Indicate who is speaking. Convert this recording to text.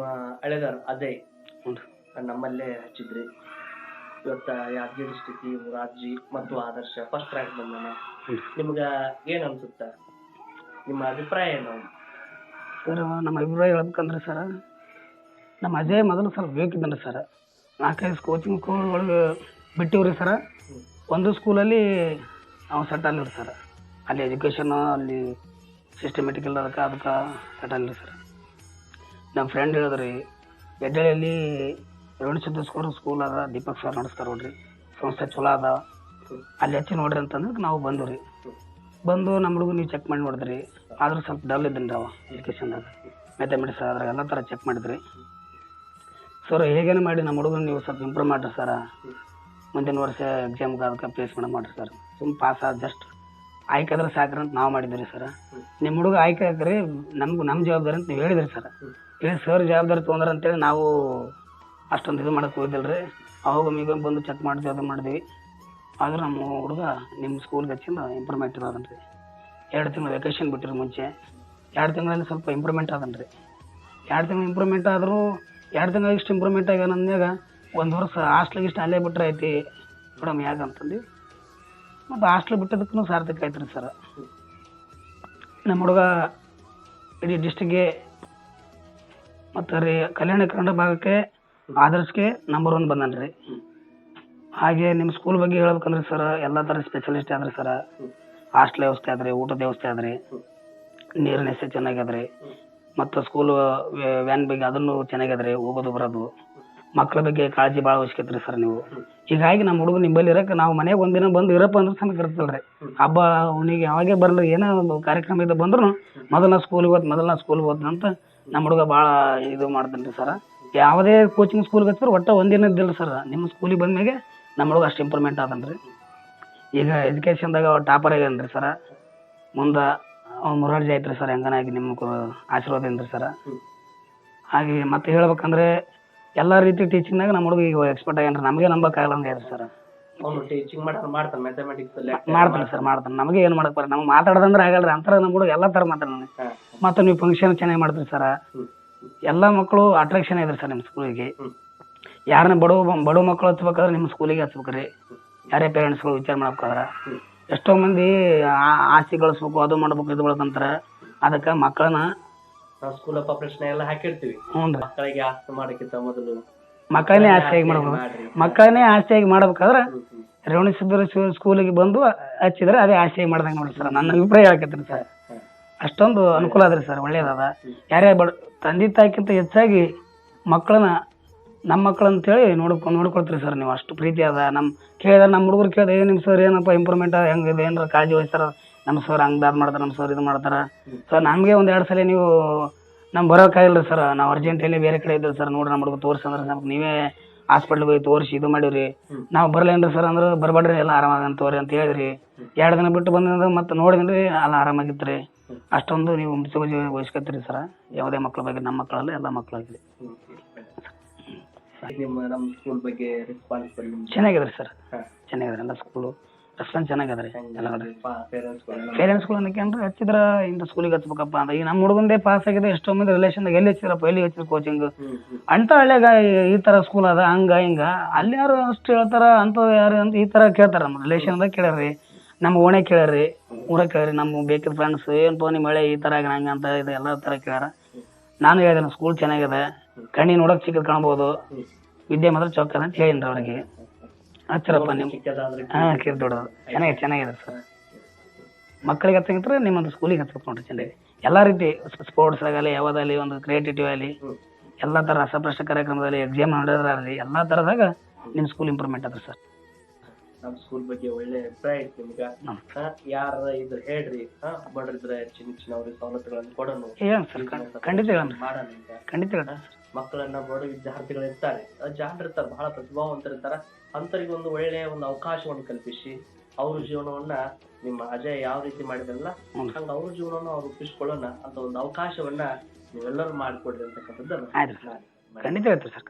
Speaker 1: ನಿಮ್ಮ ಹಳೆದಾರ ಅದೇ
Speaker 2: ಹ್ಞೂ
Speaker 1: ನಮ್ಮಲ್ಲೇ ಹಚ್ಚಿದ್ರಿ. ಇವತ್ತ ಯಾದಗಿರಿ ಸ್ಥಿತಿ ರಾಜ್ಜಿ ಮತ್ತು ಆದರ್ಶ ಫಸ್ಟ್ ರ್ಯಾಂಕ್ ಬಂದಾನ.
Speaker 2: ಹ್ಞೂ
Speaker 1: ನಿಮ್ಗ ಏನ್ ಅನ್ಸುತ್ತ? ನಿಮ್ಮ ಅಭಿಪ್ರಾಯ ಏನು?
Speaker 2: ಸರ್ ನಮ್ಮ ಅಭಿಪ್ರಾಯ ಹೇಳ್ಬೇಕಂದ್ರೆ ಸರ್ ನಮ್ಮ ಅಜಯ್ ಮೊದಲು ಸ್ವಲ್ಪ ಬೇಕಿದ್ದಾನೆ ಸರ್. ನಾಲ್ಕೈದು ಕೋಚಿಂಗ್ ಸ್ಕೂಲ್ ಒಳಗೆ ಬಿಟ್ಟಿವ್ರಿ ಸರ್. ಒಂದು ಸ್ಕೂಲಲ್ಲಿ ಅವ್ನು ಸೆಟ್ ಆಗಿಲ್ಲ ಸರ್. ಅಲ್ಲಿ ಎಜುಕೇಷನ್ ಅಲ್ಲಿ ಸಿಸ್ಟಮೆಟಿಕಲ್ ಅದಕ್ಕೆ ಅದಕ್ಕೆ ಸೆಟ್ ಆಗಿಲ್ಲ ಸರ್. ನಮ್ಮ ಫ್ರೆಂಡ್ ಹೇಳಿದ್ರಿ ಹೆಡ್ಡಳ್ಳಿಯಲ್ಲಿ ಸ್ಕೋರ್ ಸ್ಕೂಲ್ ಅದ ದೀಪಕ್ ಸರ್ ನಡೆಸ್ತಾರೆ ನೋಡ್ರಿ, ಸಂಸ್ಥೆ ಚಲೋ ಅದ. ಅಲ್ಲಿ ಹಚ್ಚಿ ನೋಡ್ರಿ ಅಂತಂದ್ರೆ ನಾವು ಬಂದು ರೀ. ಬಂದು ನಮ್ಮ ಹುಡುಗ ನೀವು ಚೆಕ್ ಮಾಡಿ ನೋಡಿದ್ರಿ, ಆದ್ರೂ ಸ್ವಲ್ಪ ಡಲ್ ಇದ್ದೀನಿ ಅವ ಎಜುಕೇಷನ್ದಾಗ ಮ್ಯಾಥಮೆಟಿಕ್ಸ್ ಅದ್ರ ಎಲ್ಲ ಥರ ಚೆಕ್ ಮಾಡಿದ್ರಿ. ಸರ್ ಹೇಗೇನು ಮಾಡಿ ನಮ್ಮ ಹುಡುಗನ ನೀವು ಸ್ವಲ್ಪ ಇಂಪ್ರೂವ್ ಮಾಡಿರಿ ಸರ್ ಮುಂದಿನ ವರ್ಷ ಎಕ್ಸಾಮ್ಗೆ ಅದಕ್ಕೆ ಪ್ಲೇಸ್ಮೆಂಟ್ ಮಾಡೋ ಮಾಡಿರಿ ಸರ್ ಸುಮ್ಮ ಪಾಸ್ ಆದ ಜಸ್ಟ್ ಆಯ್ಕೆ ಆದ್ರೆ ಸಾಕ್ರಿ ಅಂತ ನಾವು ಮಾಡಿದ್ವಿ ಸರ್ ನಿಮ್ಮ ಹುಡುಗ ಆಯ್ಕೆ ಹಾಕ್ರಿ ನಮ್ಗೆ ನಮ್ಮ ಜವಾಬ್ದಾರಿ ಅಂತ ನೀವು ಹೇಳಿದ್ರಿ ಸರ್ ಹೇಳಿ ಸರ್ ಜವಾಬ್ದಾರಿ ತೊಗೊಂಡ್ರ ಅಂತೇಳಿ ನಾವು ಅಷ್ಟೊಂದು ಇದು ಮಾಡಕ್ಕೆ ಹೋಗಿದ್ದಿಲ್ಲ ರೀ ಅವಾಗ ಈಗ ಬಂದು ಚೆಕ್ ಮಾಡಿದ್ವಿ ಅದು ಮಾಡಿದ್ವಿ. ಆದ್ರೆ ನಮ್ಮ ಹುಡುಗ ನಿಮ್ಮ ಸ್ಕೂಲ್ಗೆ ಹಚ್ಚಿಂದ ಇಂಪ್ರೂವ್ಮೆಂಟ್ ಇರೋದನ್ ರೀ ಎರಡು ತಿಂಗಳು ವೆಕೇಷನ್ ಬಿಟ್ಟಿರಿ ಮುಂಚೆ. ಎರಡು ತಿಂಗಳಲ್ಲಿ ಸ್ವಲ್ಪ ಇಂಪ್ರೂವ್ಮೆಂಟ್ ಅದನ್ ರೀ ಎರಡು ತಿಂಗಳು ಇಂಪ್ರೂವ್ಮೆಂಟ್ ಆದರೂ, ಎರಡು ತಿಂಗಳು ಇಷ್ಟು ಇಂಪ್ರೂವ್ಮೆಂಟ್ ಆಗ್ಯಾನ ಅಂದ್ಯಾಗ ಒಂದು ವರ್ಷ ಹಾಸ್ಟ್ಲಿಗೆ ಇಷ್ಟು ಅಲ್ಲೇ ಬಿಟ್ಟರೆ ಐತಿ. ಮೇಡಮ್ ಯಾಕಂತಂದು ಮತ್ತು ಹಾಸ್ಟ್ಲ್ ಬಿಟ್ಟದಕ್ಕೂ ಸಾರ್ಥಕ ಆಯ್ತು ರೀ ಸರ್ ನಮ್ಮ ಹುಡುಗ ಇಡೀ ಡಿಸ್ಟಿಕ್ಗೆ ಮತ್ತು ರೀ ಕಲ್ಯಾಣ ಕನ್ನಡ ಭಾಗಕ್ಕೆ ಆದರ್ಶಕ್ಕೆ ನಂಬರ್ ಒನ್ ಬಂದಾನೆ ರೀ ಹಾಗೆ ನಿಮ್ಮ ಸ್ಕೂಲ್ ಬಗ್ಗೆ ಹೇಳ್ಬೇಕಂದ್ರೆ ಸರ್ ಎಲ್ಲ ಥರ ಸ್ಪೆಷಲಿಸ್ಟ್ ಆದ್ರಿ ಸರ್ ಹಾಸ್ಟೆಲ್ ವ್ಯವಸ್ಥೆ ಆದ್ರಿ, ಊಟದ ವ್ಯವಸ್ಥೆ ಆದ್ರಿ, ನೀರಿನ ವ್ಯವಸ್ಥೆ ಚೆನ್ನಾಗ್ಯದ್ರಿ ಮತ್ತು ಸ್ಕೂಲ್ ವ್ಯಾನ್ ಬಗ್ಗೆ ಅದನ್ನು ಚೆನ್ನಾಗ್ಯದ್ರಿ ಹೋಗೋದು ಬರೋದು. ಮಕ್ಕಳ ಬಗ್ಗೆ ಕಾಳಜಿ ಭಾಳ ರೀ ಸರ್ ನೀವು. ಹೀಗಾಗಿ ನಮ್ಮ ಹುಡುಗ ನಿಂಬಲ್ಲಿ ಇರಕ್ಕೆ ನಾವು ಮನೆಗೆ ಒಂದಿನ ಬಂದು ಇರಪ್ಪ ಅಂದ್ರೆ ಸಮೇತ ರೀ ಹಬ್ಬ ಅವನಿಗೆ ಯಾವಾಗೇ ಬರಲಿ, ಏನೋ ಒಂದು ಕಾರ್ಯಕ್ರಮ ಇದು ಬಂದ್ರು ಮೊದಲ ಸ್ಕೂಲಿಗೆ ಹೋದ್ ಮೊದಲ ಸ್ಕೂಲ್ಗೆ ಹೋದ್ನ ಅಂತ ನಮ್ಮ ಹುಡುಗ ಭಾಳ ಇದು ಮಾಡ್ತಾನೆ ರೀ ಸರ್. ಯಾವುದೇ ಕೋಚಿಂಗ್ ಸ್ಕೂಲ್ಗೆ ಹಚ್ಚಿದ್ರು ಒಟ್ಟು ಒಂದಿನ ಇದ್ದಿಲ್ಲ ಸರ್. ನಿಮ್ಮ ಸ್ಕೂಲಿಗೆ ಬಂದ್ಮೇಲೆ ನಮ್ಮ ಹುಡುಗ ಅಷ್ಟು ಇಂಪ್ರೂವ್ಮೆಂಟ್ ಆದನ್ ರೀ. ಈಗ ಎಜುಕೇಷನ್ದಾಗ ಟಾಪರ್ ಆಗ್ಯಾನ ರೀ ಸರ. ಮುಂದೆ ಅವ್ನು ಮುರಾರ್ಜಿ ಐತ್ರಿ ಸರ್ ಹೆಂಗನಾಗಿ ನಿಮ್ಮ ಆಶೀರ್ವಾದ ಏನ್ರಿ ಸರ. ಹಾಗೆ ಮತ್ತೆ ಹೇಳ್ಬೇಕಂದ್ರೆ ಎಲ್ಲ ರೀತಿ ಟೀಚಿಂಗ್ನಾಗ ನಮ್ಮ ಹುಡುಗ ಈಗ ಎಕ್ಸ್ಪರ್ಟ್ ಆಗ್ಯಾನ ನಮಗೆ ನಂಬಕ್ಕಾಗಲ್ಲ ಹಂಗೆ ಇದೆ ಸರ್
Speaker 1: ಅವನು ಟೀಚಿಂಗ್ ಮಾಡ್ತಾನೆ ಮಾಡ್ತಾನೆ ಮ್ಯಾಥಮೆಟಿಕ್ಸ್
Speaker 2: ಮಾಡ್ತಾನೆ ಸರ್ ಮಾಡ್ತಾನೆ. ನಮಗೆ ಏನು ಮಾಡಕ್ ಬರಲ್ಲ. ನಮ್ಗೆ ಮಾತಾಡೋದಂದ್ರೆ ಆಗಲ್ಲ ರೀ ಅಂತರ ನಮ್ಮ ಹುಡುಗ ಎಲ್ಲ ಥರ ಮಾತಾಡೋಣ ಮತ್ತು ನೀವು ಫಂಕ್ಷನ್ ಚೆನ್ನಾಗಿ ಮಾಡ್ತೀರಿ ಸರ್ ಎಲ್ಲ ಮಕ್ಕಳು ಅಟ್ರಾಕ್ಷನ್ ಇದ್ರಿ ಸರ್ ನಿಮ್ಮ ಸ್ಕೂಲಿಗೆ ಯಾರನ್ನ ಬಡವ ಬಡವ ಮಕ್ಕಳು ಹಚ್ಬೇಕಾದ್ರೆ ನಿಮ್ಮ ಸ್ಕೂಲಿಗೆ ಹಚ್ಬೇಕ್ರಿ ಯಾರೇ ಪೇರೆಂಟ್ಸ್ಗಳು ವಿಚಾರ ಮಾಡ್ಬೇಕಾದ್ರೆ ಎಷ್ಟೋ ಮಂದಿ ಆ- ಆಸ್ತಿ ಗಳಿಸ್ಬೇಕು ಅದು ಮಾಡ್ಬೇಕು ಇದು ಮಾಡ್ಬೇಕಂತಾರೆ ಅದಕ್ಕೆ ಮಕ್ಕಳನ್ನ
Speaker 1: ನಾವು ಸ್ಕೂಲ್ ಆಫ್ ಆಪರೇಷನ್ ಎಲ್ಲ ಹಾಕಿರ್ತೀವಿ. ಮಕ್ಕಳಿಗೆ ಆಸ್ತಿ ಮಾಡಕ್ಕಿಂತ ಮೊದಲು
Speaker 2: ಮಕ್ಕಳನ್ನೇ ಆಸೆಯಾಗಿ ಮಾಡ್ಬೇಕು.
Speaker 1: ಮಾಡ್ರಿ.
Speaker 2: ಮಕ್ಕಳನ್ನೇ ಆಸ್ತಿಯಾಗಿ ಮಾಡ್ಬೇಕಾದ್ರೆ ರೇವಣ ಸಿದ್ದೇಶ್ವರ ಸ್ಕೂಲಿಗೆ ಬಂದು ಹಚ್ಚಿದ್ರೆ ಅದೇ ಆಸೆಯಾಗಿ ಮಾಡ್ದಂಗೆ ನೋಡಿ ಸರ್. ನನ್ನ ಅಭಿಪ್ರಾಯ ಹೇಳ್ಕತ್ತೀನಿ ಸರ್. ಅಷ್ಟೊಂದು ಅನುಕೂಲ ಅದ್ರಿ ಸರ್ ಒಳ್ಳೇದದ. ಯಾರೇ ಬಡ ತಂದೆ ತಾಯಿಕ್ಕಿಂತ ಹೆಚ್ಚಾಗಿ ಮಕ್ಕಳನ್ನ ನಮ್ಮ ಮಕ್ಕಳು ಅಂತೇಳಿ ನೋಡ್ಕೊಂಡು ನೋಡ್ಕೊಳ್ತೀರಿ ಸರ್ ನೀವು. ಅಷ್ಟು ಪ್ರೀತಿ ಅದ. ನಮ್ಮ ಕೇಳಿದ ನಮ್ಮ ಹುಡುಗರು ಕೇಳಿದ ಏನು ನಿಮ್ಮ ಸರ್ ಏನಪ್ಪ ಇಂಪ್ರೂವ್ಮೆಂಟ್ ಹೆಂಗಿದೆ? ಏನಾರ ಕಾಳಜಿ ವಹಿಸ್ತಾರ? ನಮ್ಮ ಸರ್ ಹಂಗೆ ಅದು ಮಾಡ್ತಾರೆ ನಮ್ಮ ಸರ್ ಇದು ಮಾಡ್ತಾರೆ. ಸರ್ ನಮಗೆ ಒಂದು ಎರಡು ಸಲ ನೀವು ನಮ್ಮ ಬರೋಕ್ಕಾಗಿಲ್ಲ ಸರ್ ನಾವು ಅರ್ಜೆಂಟಲ್ಲಿ ಬೇರೆ ಕಡೆ ಇದ್ದೀವಿ ಸರ್ ನೋಡ್ರಿ ನಮ್ಮ ಹುಡುಗ ತೋರಿಸಿ ಅಂದ್ರೆ ನಮ್ಗೆ ನೀವೇ ಹಾಸ್ಪಿಟ್ಲಿಗೆ ಹೋಗಿ ತೋರಿಸಿ ಇದು ಮಾಡಿವ್ರಿ. ನಾವು ಬರಲೇನ್ರಿ ಸರ್ ಅಂದ್ರೆ ಬರಬೇಡ್ರಿ ಎಲ್ಲ ಆರಾಮಾಗಂತ ತೋರಿ ಅಂತ ಹೇಳಿದ್ರಿ. ಎರಡು ದಿನ ಬಿಟ್ಟು ಬಂದ್ರೆ ಮತ್ತೆ ನೋಡಿದ್ರಿ ಅಲ್ಲ ಆರಾಮಾಗಿತ್ತು ರೀ ಅಷ್ಟೊಂದು ನೀವು ಮುಚ್ಚುಗುಜಿ ವಹಿಸ್ಕೊತೀರಿ ಸರ್ ಯಾವುದೇ ಮಕ್ಕಳ ಬಗ್ಗೆ ನಮ್ಮ ಮಕ್ಕಳಲ್ಲ ಎಲ್ಲ ಮಕ್ಕಳಾಗಲಿ ಚೆನ್ನಾಗಿದ್ರಿ ಸರ್ ಚೆನ್ನಾಗಿದ್ರಿ ಎಲ್ಲ ಸ್ಕೂಲು ರೆಸ್ಪಾನ್ಸ್ ಚೆನ್ನಾಗಿದೆ ರೀ ಎಲ್ಲ ಕಡೆ
Speaker 1: ಪೇರೆಂಟ್ಸ್
Speaker 2: ಪೇರೆಂಟ್ಸ್ಗಳು ಅಂದ್ರೆ ಹಚ್ಚಿದ್ರ ಇಂಥ ಸ್ಕೂಲಿಗೆ ಹಚ್ಬೇಕಪ್ಪ ಅಂತ ಈಗ ನಮ್ಮ ಹುಡುಗಂದೇ ಪಾಸ್ ಆಗಿದೆ ಎಷ್ಟೋ ಮಂದಿ ರಿಲೇಷನ್ದಾಗ ಎಲ್ಲಿ ಹಚ್ಚಿದ್ರಪ್ಪ ಎಲ್ಲಿ ಹಚ್ಚಿದ್ರು ಕೋಚಿಂಗ್ ಅಂತ ಹಳ್ಳಿಯಾಗ ಈ- ತರ ಥರ ಸ್ಕೂಲ್ ಅದ ಹಂಗ ಹಿಂಗ. ಅಲ್ಲಿ ಯಾರು ಅಷ್ಟು ಹೇಳ್ತಾರ ಅಂತ ಯಾರು ಅಂತ ಈ ಥರ ಕೇಳ್ತಾರ ನಮ್ಮ ರಿಲೇಷನ್ದಾಗ ಕೇಳ್ಯಾರ್ರಿ ನಮ್ಮ ಓಣೆ ಕೇಳ್ಯಾರ್ರಿ ಊರ ಕೇಳ್ರಿ ನಮ್ಮ ಬೇಕಿದ ಫ್ರೆಂಡ್ಸ್ ಏನಪ್ಪ ನಿಮ್ಮ ಮಳೆ ಈ ಥರ ಹಂಗ ಅಂತ ಇದು ಎಲ್ಲ ಥರ ಕೇಳ್ಯಾರ. ನಾನು ಹೇಳಿದೆ ಸ್ಕೂಲ್ ಚೆನ್ನಾಗಿದೆ ಕಣ್ಣಿ ನೋಡಕ್ ಚಿಕ್ಕದ್ ಕಾಣ್ಬೋದು. ವಿದ್ಯೆ ಮಾತ್ರ ಚೌಕ ಅಂತ ಹೇಳಿನ್ರಿ ಅವ್ರಿಗೆ. ಹಚ್ಚರಪ್ಪ ನಿಮ್ಮ ಹಾಂ ಕಿರ್ ದೊಡ್ಡದು. ಚೆನ್ನಾಗಿ ಚೆನ್ನಾಗಿದೆ ಸರ್. ಮಕ್ಕಳಿಗೆ ಹಚ್ಚಂಗಿದ್ರೆ ನಿಮ್ಮೊಂದು ಸ್ಕೂಲಿಗೆ ಹಚ್ಬೇಕು ನೋಡ್ರಿ ಚೆನ್ನಾಗಿ ಎಲ್ಲ ರೀತಿ ಸ್ಪೋರ್ಟ್ಸ್ ಆಗಲಿ ಯಾವುದಾಗಲಿ ಒಂದು ಕ್ರಿಯೇಟಿವ್ ಆಗಲಿ ಎಲ್ಲ ಥರ ರಸಪ್ರಶ್ನೆ ಕಾರ್ಯಕ್ರಮದಲ್ಲಿ ಎಕ್ಸಾಮ್ ನಡೆದ್ರಾಗಲಿ ಎಲ್ಲ ಥರದಾಗ ನಿಮ್ಮ ಸ್ಕೂಲ್ ಇಂಪ್ರೂವ್ಮೆಂಟ್ ಅದ ಸರ್.
Speaker 1: ನಮ್ಮ ಸ್ಕೂಲ್ ಬಗ್ಗೆ ಒಳ್ಳೆ ಅಭಿಪ್ರಾಯ ಐತಿ ನಿಮ್ಗೆ. ಯಾರ ಇದ್ರ ಹೇಳ್ರಿ. ಬಡ್ರಿದ್ರೆ ಚಿನ್ನ ಚಿನ್ನ ಅವ್ರಿಗೆ ಸವಲತ್ತುಗಳನ್ನು ಕೊಡೋಣ.
Speaker 2: ಹೇಳೋಣ ಸರ್. ಖಂಡಿತ ಹೇಳೋಣ
Speaker 1: ಮಾಡೋಣ
Speaker 2: ಖಂಡಿತ ಹೇಳೋಣ
Speaker 1: ಮಕ್ಕಳನ್ನ ಬಡ ವಿದ್ಯಾರ್ಥಿಗಳಿರ್ತಾರೆ. ಇರ್ತಾರೆ ಜಾಣರು ಇರ್ತಾರೆ ಬಹಳ ಪ್ರತಿಭಾವಂತರಿರ್ತಾರೆ. ಅಂತರಿಗೆ ಒಂದು ಒಳ್ಳೆಯ ಒಂದು ಅವಕಾಶವನ್ನು ಕಲ್ಪಿಸಿ ಅವ್ರ ಜೀವನವನ್ನ ನಿಮ್ಮ ಅಜಯ್ ಯಾವ ರೀತಿ ಮಾಡಿದ್ರಲ್ಲ ಹಂಗ ಅವ್ರ ಜೀವನವನ್ನು ಅವ್ರು ರೂಪಿಸ್ಕೊಳ್ಳೋಣ ಅಂತ ಒಂದು ಅವಕಾಶವನ್ನ ನೀವೆಲ್ಲರೂ ಮಾಡಿಕೊಡ್ರಿ ಅಂತಕ್ಕಂಥದ್ದು
Speaker 2: ಖಂಡಿತ ಸರ್